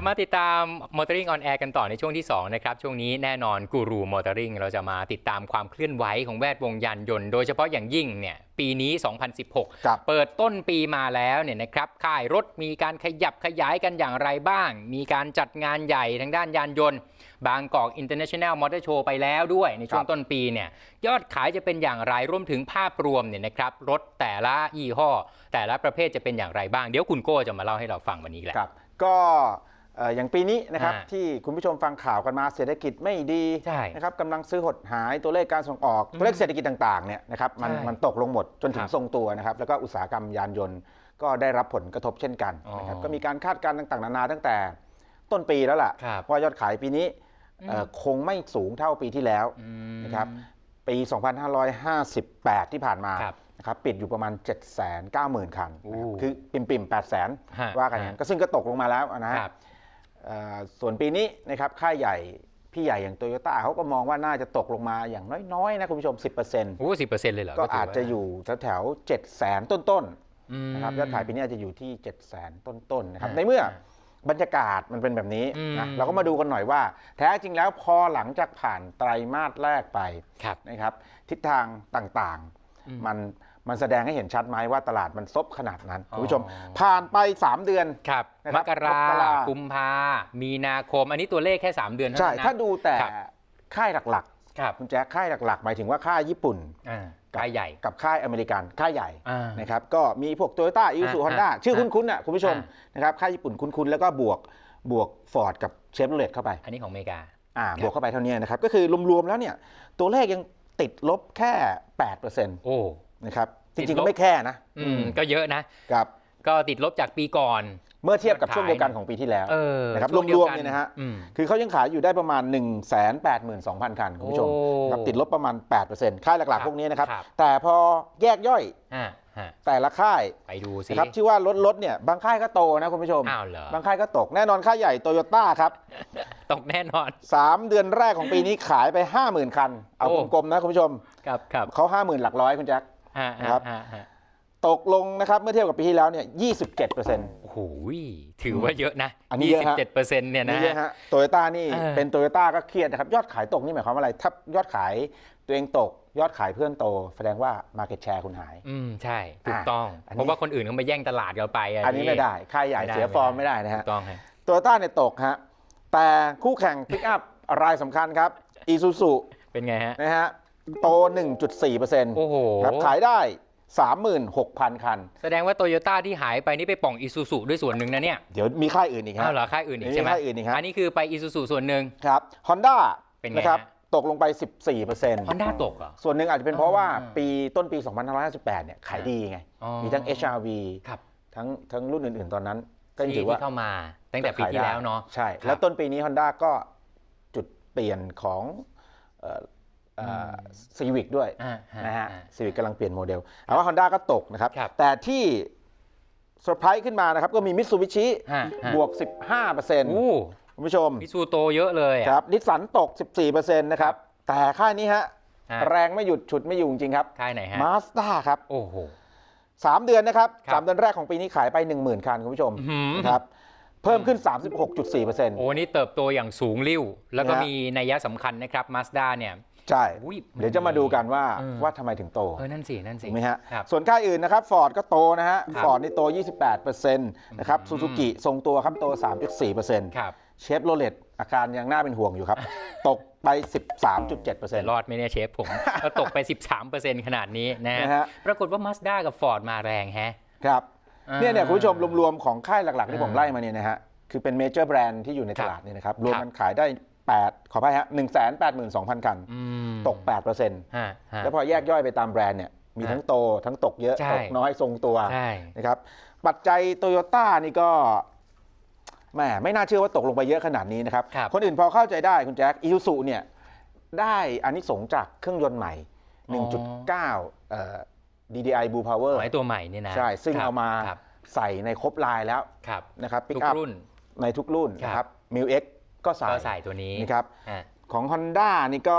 กลับมาติดตาม Motoring on Air กันต่อในช่วงที่ 2 นะครับ ช่วงนี้แน่นอนกูรู Motoring เราจะมาติดตามความเคลื่อนไหวของแวดวงยานยนต์ โดยเฉพาะอย่างยิ่งเนี่ยปีนี้2016ครับเปิดต้นปีมาแล้วเนี่ยนะครับค่ายรถมีการขยับขยายกันอย่างไรบ้าง มีการจัดงานใหญ่ทางด้านยานยนต์ บางกอก International Motor Show ไปแล้วด้วยในช่วงครับ ต้นปีเนี่ยยอดขายจะเป็นอย่างไรรวมถึงภาพรวมเนี่ยนะครับรถแต่ละยี่ห้อ แต่ละประเภทจะเป็นอย่างไรบ้าง เดี๋ยวคุณโก้จะมาเล่าให้เราฟังวันนี้แหละ ครับก็เอ่ออย่างปีนี้นะครับอ่าที่คุณผู้ชมฟังข่าวกันมาเศรษฐกิจไม่ดีใช่นะครับกำลังซื้อหดหายตัวเลขการส่งออกอืมตัวเลขเศรษฐกิจต่างๆเนี่ยนะครับมันใช่มันตกลงหมดจนถึคงรับทรงตัวนะครับแล้วก็อุตสาหกรรมยานยนต์ก็ได้รับผลกระทบเช่นกันนะครับอ๋อก็มีการคาดการณ์ต่างๆ นานาตั้งแต่ต้นปีแล้วล่ะครับว่ายอดขายปีนี้เอ่อคงไม่สูงเท่าปีที่แล้วอืมนะครับปี 2558 ที่ผ่านมาครับนะครับปิดอยู่ประมาณ 790,000 คันนะครับโอ้คือปิ่มปิ่มๆฮะ800,000 ว่ากันอย่างนั้นก็ซึ่งก็ตกลงมาแล้วนะฮะครับเอ่อ ส่วนปีนี้นะครับค่ายใหญ่พี่ใหญ่อย่างโตโยต้าเขาก็มองว่าน่าจะตกลงมาอย่างน้อยๆนะคุณผู้ชม 10%โอ้สิบเปอร์เซ็นต์เลยเหรอก็ถือาจว่จะอยู่แถวๆ7แสนต้นมๆนะครับยอดขายปีนี้อาจจะอยู่ที่7แสนต้นๆนะครับในเมื่อบรรยากาศมันเป็นแบบนี้นะอืมเราก็มาดูกันหน่อยว่า แท้จริงแล้วพอหลังจากผ่านไตรมาสแรกไปครับนะครับทิศทางต่างอืมๆมัน มันแสดงให้เห็นชัดไหมว่าตลาดมันซบขนาดนั้นอ๋อคุณผู้ชม ผ่านไป 3 เดือน ครับนะคมรับกรามกรากุมภามีนาคม อันนี้ตัวเลขแค่ 3 เดือนเท่าใช่นั้นนะถ้าดูแต่ครับค่ายหลักครับๆคุณแจ๊คค่ายหลักๆ หมายถึงว่าค่ายญี่ปุ่นอ่าค่ายใหญ่กับค่ายอเมริกันค่ายใหญ่อ่านะครับก็มีพวกโตโยต้าอิ s u อ่าฮอนด้าอ่าชื่ออ่าคุ้นๆน่ะคุณผู้ชมอ่นะครับค่ายญี่ปุ่นคุ้นๆแล้วก็บวกบวกฟอร์ดกับเชฟโรเลตเข้าไป อันนี้ของอเมริกาอ่าครับบวกเข้าไปเท่านี้นะครับ ก็คือรวมๆแล้วเนี่ย ตัวเลขยังติดลบแค่ 8%โอ้นะครับ จติดริงๆลก็บไม่แค่นะอืมก็เยอะนะครับก็ติดลบจากปีก่อน เมื่อเทียบกับยอดขายช่วงเดียวกันของปีที่แล้วเออนะครับช่วงดีรยวมกัๆเนี่ยนะฮะอืมคือเขายังขายอยู่ได้ประมาณ 1 8 2 0 0 0 คันคุณผู้ชมโอ้ครับติดลบประมาณ 8%ค่ายหครัลักบๆพวกนี้นะครับครับ แต่พอแยกย่อยอ่าฮะแต่ละค่ายไปดูสินะครับชื่อว่ารถรถเนี่ยบางค่ายก็โตนะคุณผู้ชมอ้าวเหรอบางค่ายก็ตกแน่นอนค่ายใหญ่โตโยต้าครับ ตกแน่นอน 3 เดือนแรกของปีนี้ขายไป 50,000 คัน เอาโอ้กลมๆนะคุณผู้ชมครับครับเขา50,000 หลักร้อยคุณแจ็คฮะ นะครับฮะฮะตกลงนะครับเมื่อเทียบกับปีที่แล้วเนี่ย 27%โอ้โหถือว่าเยอะนะ อันนี้เยอะฮะ27เปอร์เซ็นต์เนี่ยนะนี่เยอะฮะโตโยต้านี่เออเป็นโตโยต้าก็เครียดนะครับ ยอดขายตกนี่หมายความว่าอะไร ถ้ายอดขายตัวเองตก ยอดขายเพื่อนโต แสดงว่า Market Share คุณหาย อืม ใช่ ถูกต้องอันนี้เพราะว่าคนอื่นเขามาแย่งตลาดเราไปะอันนี้ไม่ได้ ค่ายใหญ่ไม่ได้เสียฟอร์มไม่ได้นะถูฮะกต้องฮะโตโยต้าเนี่ยตกฮะแต่คู่แข่งปิกอัพรายสำคัญครับอีซูซูเป็นไงฮะนะฮะ โต 1.4%โอ้โห ครับขายได้ 36,000 คัน แสดงว่าโตโยต้าที่หายไปนี่ไปป่องอีซูซูด้วยส่วนหนึ่งนะเนี่ยเดี๋ยวมีค่ายอื่นอีกฮะอ้าวเหรอค่ายอื่นอีกมีใช่ไหมค่ายอื่นอีกฮะอันนี้คือไปอีซูซูส่วนหนึ่ง ครับ Honda เป็นไงนะครับฮะ ตกลงไป 14%ฮอนด้าตกเหรอ ส่วนหนึ่งอาจจะเป็นเพราะว่าอ่าปีต้นปี 2558 เนี่ยขายดีไง อ๋อมีทั้ง HRV ครับ ทั้งทั้งรุ่นอื่น ๆ ตอนนั้นก็ที่ถือว่าที่เข้ามา ตั้งแต่ปีที่แล้วเนาะ ใช่ ครับ แล้วต้นปีนี้ Honda ก็จุดเปลี่ยนของ ซีวิกด้วยอ่าฮนะฮะอ่าซีวิกกำลังเปลี่ยนโมเดลแต่ว่า Honda ก็ตกนะครับครับ แต่ที่เซอร์ไพรส์ขึ้นมานะครับ ก็มีมิตซูบิชิฮะฮะบวก 15%โอ้คุณผู้ชมมิซูโตเยอะเลยอะครับนิสสันตก 14%นะครับ แต่ค่ายนี้ฮะฮะแรงไม่หยุดฉุดไม่อยู่จริงๆครับ ค่ายไหนฮะมาสด้าครับ โอ้โห3เดือนนะครับครับ3เดือนแรกของปีนี้ขายไป 10,000 คันคุณผู้ชมอื้อหือนะครับเพิ่มขึ้น 36.4%โอ้นี่เติบโตอย่างสูงริ่วแล้วก็นะฮะมีนัยสำคัญนะครับมาสด้าเนี่ย ใช่ อุ้ยเดี๋ยวจะมาดูกันว่าเออว่าทำไมถึงโต เออนั่นสินั่นสิ ถูกไหมฮะครับส่วนค่ายอื่นนะครับฟอร์ดก็โตนะฮะครับ ฟอร์ดนี่โต 28%นะครับซูซูกิทรงตัวครับโต 3.4%ครับเชฟโรเลตอาการยังน่าเป็นห่วงอยู่ครับ ตกไป 13.7%รอดไหมเนี่ยเชฟผม ก็ตกไป 13%ขนาดนี้นะฮะนะฮะปรากฏว่ามาสด้ากับฟอร์ดมาแรงแฮะ ครับอ่าเนี่ยเนี่ยคุณผู้ชมรวมๆของค่ายหลักๆที่ผมอ่าไล่มาเนี่ยนะฮะคือเป็นเมเจอร์แบรนด์ที่อยู่ในครัตบลาดเนี่ยนะครับรวมครับกันขายได้ 8ขออภัยฮะ1 8 2 0 0 0 คันอืมตก8%ฮะฮะแล้วพอแยกย่อยไปตามแบรนด์เนี่ยมีฮะทั้งโตทั้งตกเยอะใช่ตกน้อยทรงตัวใช่นะครับปัจจัยโตโยต้านี่ก็แหมไม่น่าเชื่อว่าตกลงไปเยอะขนาดนี้นะครับครับคนอื่นพอเข้าใจได้คุณแจ็คอี u ู u เนี่ยได้อันนี้สงส์จากเครื่องยนต์ใหม่ 1.9เอ่อ DDI Blue Power หมายตัวใหม่เนี่ยนะ ใช่ ซึ่งครับเอามาครับใส่ในครบลายแล้วครับนะครับปิทุกกอัพรุ่นในทุกรุ่นนะครับมิวเอ็ก ก็ใส่ก็ใส่ตัวนี้นะครับฮะของ Honda นี่ก็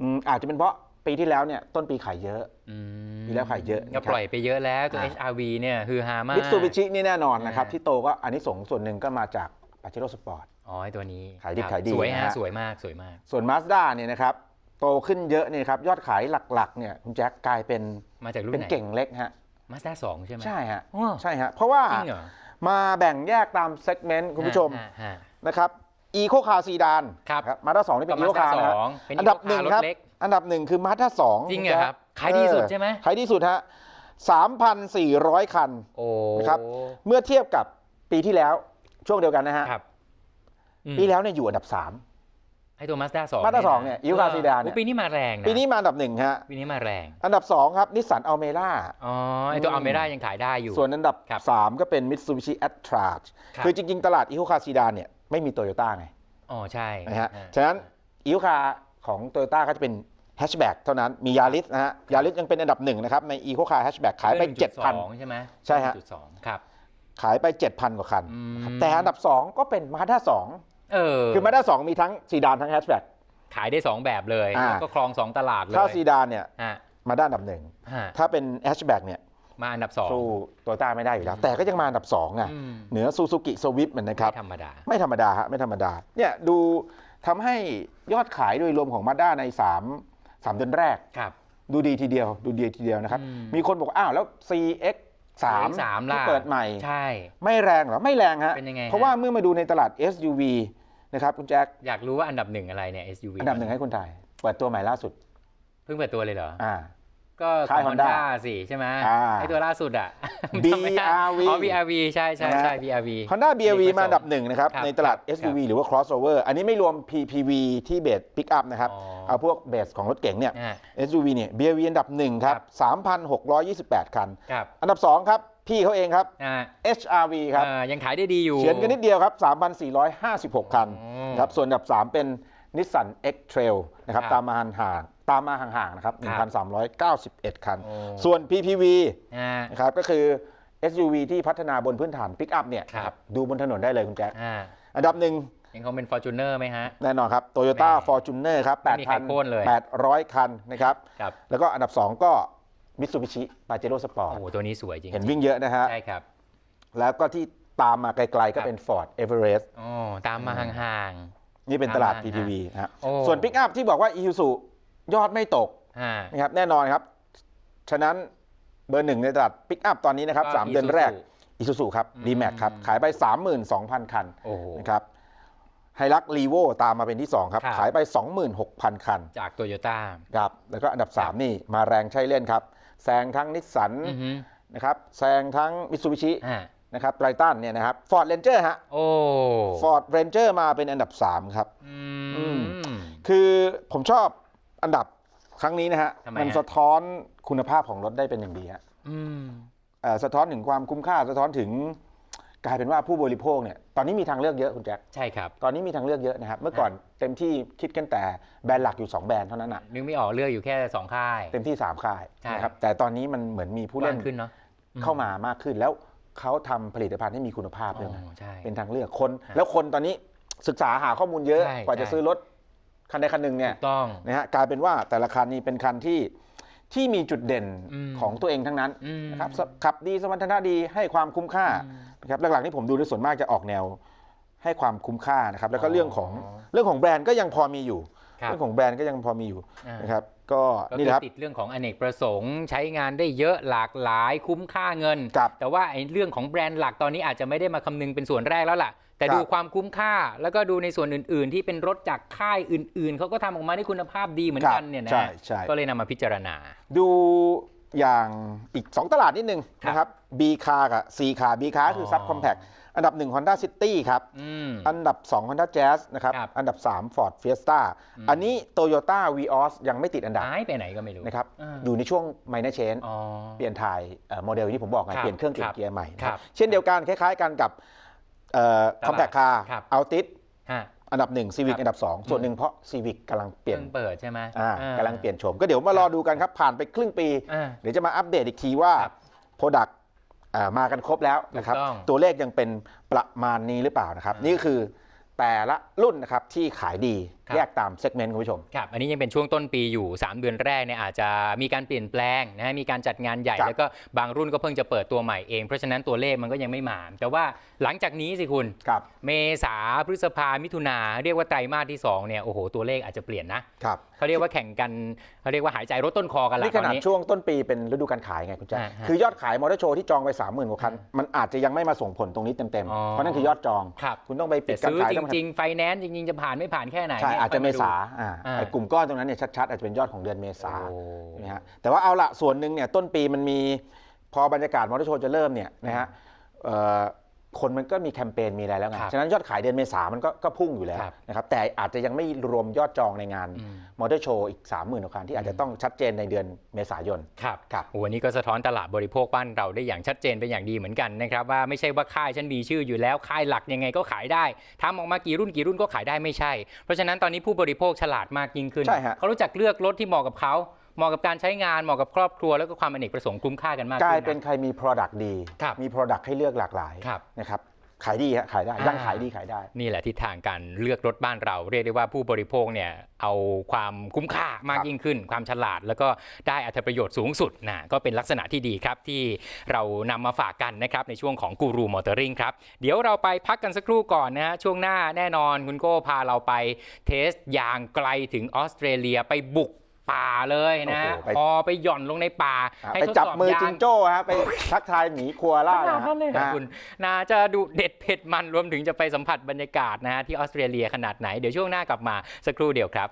อืมอาจจะเป็นเพราะปีที่แล้วเนี่ยต้นปีขายเยอะ อืมมีแล้วขายเยอะก็นะครับปล่อยไปเยอะแล้วตัว อ่า HRV เนี่ยคือฮามาก มิตซูบิชินี่แน่นอนนะครับ อ่า ที่โตก็อันนี้สงส์ส่วนหนึ่งก็มาจากปาเจโร่สปอร์ต อ๋อไอ้ตัวนี้ขายดิบครับขายดีสวยนะฮะ ฮะสวยมากสวยมาก ส่วน Mazda เนี่ยนะครับ โตขึ้นเยอะเนี่ยครับ ยอดขายหลักๆเนี่ยคุณแจ็คกลายเป็นมาจากรุ่นเป็นไหนเก่งเล็กฮะมาสด้าสองใช่ไหมใช่ฮะอ๋อใช่ฮะเพราะว่าจริงเหรอมาแบ่งแยกตามเซกเมนต์คุณผู้ชม ฮะฮะ นะครับ อีโคคาร์ซีดานครับมาด้าสองนี่เป็นก็อีโคคาร์ Mazda นะฮะสองเป็นอันดับหนึ่ง Eco Car ครับรถเล็กอันดับหนึ่งคือมาด้าสองจริงเหรอครับขายดีสุดใช่ไหมขายดีสุดฮะ3,400 คันโอ้นะครับเมื่อเทียบกับปีที่แล้วช่วงเดียวกันนะฮะครับอืมปีแล้วเนี่ยอยู่อันดับ 3 ไอ้ตัวมาสด้าสอง Mazda สองเนี่ย Eco Car Sedan เนี่ยปีนี้มาแรงนะปีนี้มาอันดับหนึ่งฮะปีนี้มาแรง อันดับ 2 ครับนิสสันอัลเมร่าอ๋อไอ้ตัวอืมอัลเมร่ายังขายได้อยู่ ส่วนอันดับครับ3ก็เป็น Mitsubishi a t r a ครับคือจริง ๆ ตลาดอีโคคาร์ซีดานเนี่ย ไม่มีโตโยต้าไงอ๋อใช่นะฮะอ่าฉะนั้นอีโคคาร์ของโตโยต้าก็จะเป็นแฮชแบ็กเท่านั้นมียาริสนะฮะยาริสยังเป็นอันดับหนึ่งนะครับ ในอีโคคาร์แฮชแบ็กขายไป7,000ใช่ไหมใช่ฮะจุดสองครับ ขายไป7,000กว่าคันอืมนะครับแต่อันดับ2ก็เป็นมาด้า2เออคือมาด้า2มีทั้งซีดานทั้งแฮชแบ็กขายได้2แบบเลยอ่าแล้วก็ครอง2ตลาดเลย ถ้าซีดานเนี่ยฮะมาด้าอันดับหนึ่งฮะถ้าเป็นแฮชแบ็กเนี่ย มาอันดับ2สู้โตโยต้าไม่ได้อยู่แล้ว แต่ก็ยังมาอันดับ2อะอืม เหนือซูซูกิสวิฟต์มันนะครับไม่ธรรมดา ไม่ธรรมดาฮะไม่ธรรมดาเนี่ยดูทำให้ยอดขายโดยรวมของมาด้าใน 3 3 เดือนแรก ครับ ดูดีทีเดียว ดูดีทีเดียวนะครับ อืมมีคนบอกอ้าวแล้ว CX 3สามที่ล่ะเปิดใหม่ ใช่ ไม่แรงเหรอ ไม่แรงฮะเป็นยังไงฮะเพราะว่าเมื่อมาดูในตลาด SUV นะครับคุณแจ็คอยากรู้ว่าอันดับหนึ่งอะไรเนี่ย SUV อันดับหนึ่งให้คุณถ่าย เปิดตัวใหม่ล่าสุดเพิ่งเปิดตัวเลยเหรอ อ่า ก็ค่ายของ Honda Honda สิใช่ไหมอ่าไอตัวล่าสุดอะ BRV อ๋อ BRV ใช่ใช่นะใช่ฮะ BRV Honda BRV เอกผสมาอันดับหนึ่งนะครับครับในตลาดครับ SUV หรือว่า crossover อันนี้ไม่รวม PPV ที่เบสปิกอัพนะครับอ๋อเอาพวกเบสของรถเก๋งเนี่ยอ่า SUV เนี่ย BRV อันดับหนึ่งครับ 3,628 คันครับอันดับ2ครับ พี่เขาเองครับอ่า HRV ครับเอ่อยังขายได้ดีอยู่ เฉือนกันนิดเดียวครับ 3,456 คันอ๋อครับส่วนอันดับ 3 เป็น Nissan X-Trail นะครับครับตามมาห่างๆ ตามมาห่างๆนะครับครับ1,391 คันโอ้ส่วน PPV อ่านะครับก็คือ SUV ที่พัฒนาบนพื้นฐานปิกอัพเนี่ยครับดูบนถนนได้เลยคุณแจ๊คอ่าอันดับหนึ่งยังคงเป็น Fortuner ไหมฮะ แน่นอนครับ Toyota แหม่ Fortuner ครับไม่มีใครโค่นเลย8,800 คันนะครับครับแล้วก็อันดับ 2 ก็ Mitsubishi Pajero Sport โอ้โหตัวนี้สวยจริง เห็นวิ่งเยอะนะฮะ ใช่ครับ แล้วก็ที่ตามมาไกลๆก็เป็น Ford Everest อ๋อตามมาห่างนี่เป็นตลาดอ่า PPV นะฮะโอ้ส่วน Pick Up ที่บอกว่า Isuzu ยอดไม่ตกๆอ่านะครับแน่นอนครับ ฉะนั้นเบอร์หนึ่งในตลาด Pick Up ตอนนี้นะครับก็3เดือนแรก Isuzu ครับอืม D-Max ครับ ขายไป 32,000 คันโอ้โหนะครับไฮรักรีโวตามมาเป็นที่2ครับครับ ขายไป 26,000 คัน จากโตโยต้าครับ แล้วก็อันดับ 3 นี่มาแรงใช่เล่นครับ แซงทั้งนิสสันอือฮึนะครับแซงทั้งมิตซูบิชิอ่านะครับไตรตันเนี่ยนะครับฟอร์ดเรนเจอร์ฮะโอ้ฟอร์ดเรนเจอร์มาเป็นอันดับ 3 ครับอือืมคือผมชอบ อันดับครั้งนี้นะฮะทำไมมันฮะสะท้อนคุณภาพของรถได้เป็นอย่างดีฮะอืม เอ่อสะท้อนถึงความคุ้มค่าสะท้อนถึงกลายเป็นว่าผู้บริโภคเนี่ยตอนนี้มีทางเลือกเยอะคุณแจ็คใช่ครับ ตอนนี้มีทางเลือกเยอะนะครับเมื่อก่อนเต็มที่คิดกันแต่แบรนด์หลักอยู่2แบรนด์เท่านั้นนะนึกไม่ออกเลือกอยู่แค่2ค่าย เต็มที่3ค่ายใช่ นะครับแต่ตอนนี้มันเหมือนมีผู้กเล่ว้านงขึ้นเนาะเข้ามามากขึ้น แล้วเขาทำผลิตภัณฑ์ให้มีคุณภาพด้วยนะอ๋อใช่ เป็นทางเลือกคนฮะแล้วคนตอนนี้ศึกษาหาข้อมูลเยอะใช่กว่าจะใช่ ซื้อรถ คันใดคันหนึ่งเนี่ยถูกต้องนะฮะกลายเป็นว่าแต่ละคันนี้เป็นคันที่ที่มีจุดเด่นอืมของตัวเองทั้งนั้นอืม นะครับสขับดีสมรรถนะดีให้ความคุ้มค่าอืมนะครับหลักๆนี่ผมดูในส่วนมากจะออกแนวให้ความคุ้มค่านะครับแล้วก็อ๋อเรื่องของเรื่องของแบรนด์ก็ยังพอมีอยู่ ครับเรื่องของแบรนด์ก็ยังพอมีอยู่อ่านนะครับก็ก็นี่คือแหละครับติดเรื่องของอเนกประสงค์ ใช้งานได้เยอะหลากหลายคุ้มค่าเงินครับ แต่ว่าไอ้เรื่องของแบรนด์หลักตอนนี้อาจจะไม่ได้มาคำนึงเป็นส่วนแรกแล้วล่ะ แต่ครับดูความคุ้มค่าแล้วก็ดูในส่วนอื่น ๆ ที่เป็นรถจากค่ายอื่น ๆเขาก็ทำออกมาได้คุณภาพดีเหมือนกันเนี่ยนะใช่ใช่ก็เลยนำมาพิจารณา ดูอย่างอีก 2 ตลาดนิดนึงครับนะครับ B คากับ C คา B คาคืออ๋อซับคอมแพคอันดับ 1 Honda City ครับอืมอันดับ 2 Honda Jazz นะครับครับ อันดับ 3 Ford Fiesta อันนี้ Toyota Vios ยังไม่ติดอันดับหายไปไหนก็ไม่รู้นะครับอ่าอยู่ในช่วง minor change อ๋อเปลี่ยนถ่ายเอ่อโมเดลที่ผมบอกไงครับเปลี่ยนเครื่องเปลี่ยครันบเกียร์ใหม่นะคครัรับบเช่นเดียวกันคล้ายๆกันกับ คอมแพคคาร์ครับอัลติสฮะ อันดับ1 Civic ครับ อันดับ2ส่วนหนึ่งเพราะ Civic กำลังเปลี่ยนเพิ่งเปิดใช่ไหมอ่าอ่กำลังเปลี่ยนโฉมก็เดี๋ยวมารอดูกันครับ ผ่านไปครึ่งปี อ่า เดี๋ยวจะมาอัปเดตอีกทีว่าครับโปรดักต์มากันครบแล้วนะครับ ถูกต้องตัวเลขยังเป็นประมาณนี้หรือเปล่านะครับอ่านี่นี่คือแต่ละรุ่นนะครับที่ขายดีครับแยกตามเซกเมนต์คุณผู้ชมครับอันนี้ยังเป็นช่วงต้นปีอยู่ 3 เดือนแรกเนี่ยอาจจะมีการเปลี่ยนแปลงนะฮะมีการจัดงานใหญ่ครับแล้วก็บางรุ่นก็เพิ่งจะเปิดตัวใหม่เอง เพราะฉะนั้นตัวเลขมันก็ยังไม่มา แต่ว่าหลังจากนี้สิคุณครับเมษาพฤษภามิถุนาเรียกว่าไตรมาสที่2เนี่ยโอ้โหตัวเลขอาจจะเปลี่ยนนะครับเขาเรียกว่าแข่งกันเขาเรียกว่าหายใจรถต้นคอกันละนี่ตขอนนาดนี้ช่วงต้นปีเป็นฤดูการขายไงคุณแจ๊คอ่าฮะคือยอดขายมอเตอร์โชว์ที่จองไป30,000กว่าคันมันอาจจะยังไม่มาส่งผลตรงนี้เต็มอ๋อๆเพราะนั่นคือยอดจองครับคุณต้องไปปิแต่ดการซื้อขายจต้องริงๆไฟแนนซ์จริงๆจะผ่านไม่ผ่านแค่ไหนใช่นี่ยอาจจะค่เมยดูษาอ่าอ่า ไอ้กลุ่มก้อนตรงนั้นเนี่ยชัดๆอาจจะเป็นยอดของเดือนเมษาโอ้ นะฮะแต่ว่าเอาละส่วนหนึ่งเนี่ยต้นปีมันมีพอบรรยากาศมอเตอร์โชว์จะเริ่มเนี่ยนะฮะเอ่อ คนมันก็มีแคมเปญมีอะไรแล้วไง ครับฉะนั้นยอดขายเดือนเมษามันก็ก็พุ่งอยู่แล้วครับนะครับ แต่อาจจะยังไม่รวมยอดจองในงานอืม มอเตอร์โชว์อีก 30,000กว่าคันที่อาจจะต้องชัดเจนในเดือนเมษายน ครับครับโอ้วันนี้ก็สะท้อนตลาดบริโภคบ้านเราได้อย่างชัดเจนเป็นอย่างดีเหมือนกันนะครับว่าไม่ใช่ว่าค่ายฉันมีชื่ออยู่แล้วค่ายหลักยังไงก็ขายได้ทำออกมากี่รุ่นกี่รุ่นก็ขายได้ไม่ใช่ เพราะฉะนั้นตอนนี้ผู้บริโภคฉลาดมากยิ่งขึ้น ใช่ฮะ เขารู้จักเลือกรถที่เหมาะกับเขา เหมาะกับการใช้งานเหมาะกับครอบครัวแล้วก็ความอเนกประสงค์คุ้มค่ากันมากกลายขึ้ะเป็นใครมี Product ดี ครับมี Product ให้เลือกหลากหลายครับ นะครับ ขายดีฮะขายได้อ่ายัยังขายดีขายได้ นี่แหละทิศทางการเลือกรถบ้านเราเรียกได้ว่าผู้บริโภคเนี่ยเอาความคุ้มค่ามากครับยิ่งขึ้น ความฉลาด แล้วก็ได้อัตประโยชน์สูงสุดนะก็เป็นลักษณะที่ดีครับที่เรานำมาฝากกันนะครับในช่วงของกูรูมอเตอร์ริงครับ เดี๋ยวเราไปพักกันสักครู่ก่อนนะฮะช่วงหน้าแน่นอนคุณโก้พาเราไปเทสอย่างไกลถึงออสเตรเลียไปบุก ป่าเลยนะโอ้โหไป พอไปหย่อนลงในป่า อะให้ไปทดจับสอบมือยางจิงโจ้ฮะไปทักทายหมีคัวล่าขนาดนั้นเลยเหรอ นะฮะ คุณน่าจะดูเด็ดเผ็ดมันรวมถึงจะไปสัมผัสบรรยากาศนะฮะที่ออสเตรเลียขนาดไหน เดี๋ยวช่วงหน้ากลับมาสักครู่เดียวครับ